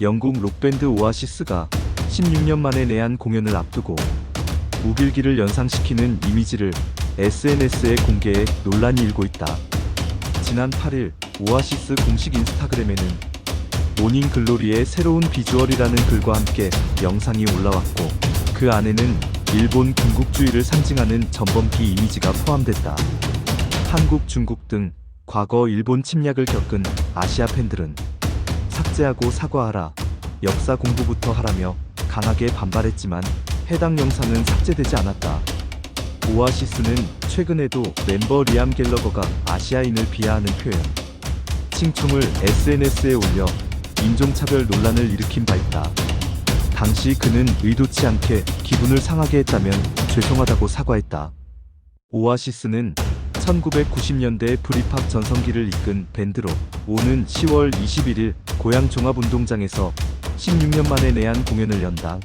영국 록밴드 오아시스가 16년 만에 내한 공연을 앞두고 무길기를 연상시키는 이미지를 SNS에 공개해 논란이 일고 있다. 지난 8일 오아시스 공식 인스타그램에는 모닝 글로리의 새로운 비주얼이라는 글과 함께 영상이 올라왔고 그 안에는 일본 군국주의를 상징하는 전범기 이미지가 포함됐다. 한국, 중국 등 과거 일본 침략을 겪은 아시아 팬들은 삭제하고 사과하라, 역사 공부부터 하라며 강하게 반발했지만 해당 영상은 삭제되지 않았다. 오아시스는 최근에도 멤버 리암 갤러거가 아시아인을 비하하는 표현, 칭총을 SNS에 올려 인종차별 논란을 일으킨 바 있다. 당시 그는 의도치 않게 기분을 상하게 했다면 죄송하다고 사과했다. 오아시스는 1990년대 브리팝 전성기를 이끈 밴드로 오는 10월 21일 고양 종합운동장에서 16년 만에 내한 공연을 연다.